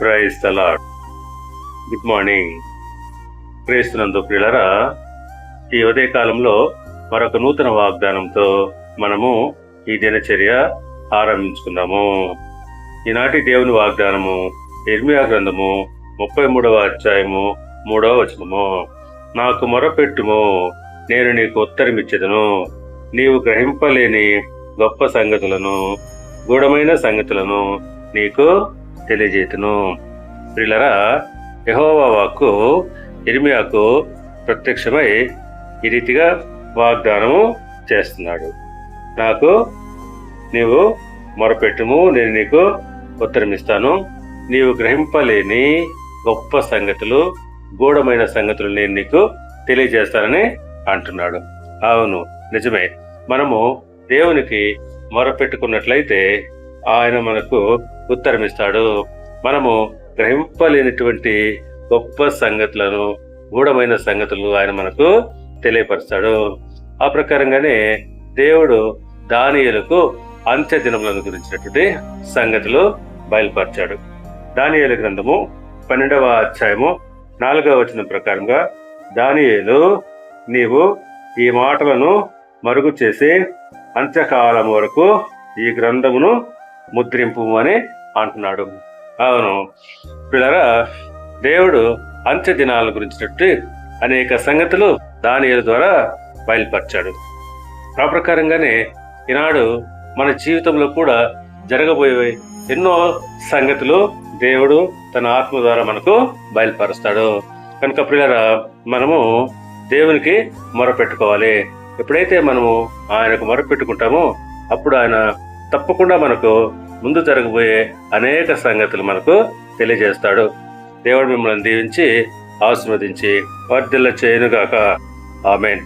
Praise తలాడ్ good morning క్రీస్తునందు ప్రియులరా ఈ ఉదయ కాలంలో మరొక నూతన వాగ్దానంతో మనము ఈ దినచర్య ఆరంభించుకుందాము. ఈనాటి దేవుని వాగ్దానము ఇర్మియా గ్రంథము ముప్పై మూడవ అధ్యాయము మూడవ వచనము. నాకు మొరపెట్టుము నేను నీకు ఉత్తరమిచ్చేదను. నీవు గ్రహింపలేని గొప్ప సంగతులను గూఢమైన సంగతులను నీకు తెలియజేతును ప్రిలరా యెహోవా వాక్కు ఇర్మియాకు ప్రత్యక్షమై ఈ రీతిగా వాగ్దానము చేస్తున్నాడు. నాకు నీవు మొరపెట్టుము నేను నీకు ఉత్తరమిస్తాను. నీవు గ్రహింపలేని గొప్ప సంగతులు గూఢమైన సంగతులు నేను నీకు తెలియజేస్తానని అంటున్నాడు. అవును నిజమే. మనము దేవునికి మొరపెట్టుకున్నట్లయితే ఆయన మనకు ఉత్తరమిస్తాడు. మనము గ్రహింపలేనటువంటి గొప్ప సంగతులను గూఢమైన సంగతులు ఆయన మనకు తెలియపరుస్తాడు. ఆ ప్రకారంగానే దేవుడు దానియలకు అంత్య దినములను గురించినటువంటి సంగతులు బయలుపరిచాడు. దానియలు గ్రంథము పన్నెండవ అధ్యాయము నాలుగవ వచనం ప్రకారంగా దానియేలు నీవు ఈ మాటలను మరుగు చేసి అంత్యకాలం వరకు ఈ గ్రంథమును ముద్రింపు అని అంటున్నాడు. అవును. పిల్లరా దేవుడు అంత్య దినాల గురించినట్టు అనేక సంగతులు దానియుల ద్వారా బయలుపరిచాడు. ఆ ప్రకారంగానే ఈనాడు మన జీవితంలో కూడా జరగబోయే ఎన్నో సంగతులు దేవుడు తన ఆత్మ ద్వారా మనకు బయలుపరుస్తాడు. కనుక ప్రియులరా మనము దేవునికి మొరపెట్టుకోవాలి. ఎప్పుడైతే మనము ఆయనకు మొరపెట్టుకుంటామో అప్పుడు ఆయన తప్పకుండా మనకు ముందు జరగబోయే అనేక సంగతులు మనకు తెలియజేస్తాడు. దేవుడు మిమ్మల్ని దీవించి ఆశీర్వదించి వర్ధిల్ల చేయనుగాక ఆమెన్.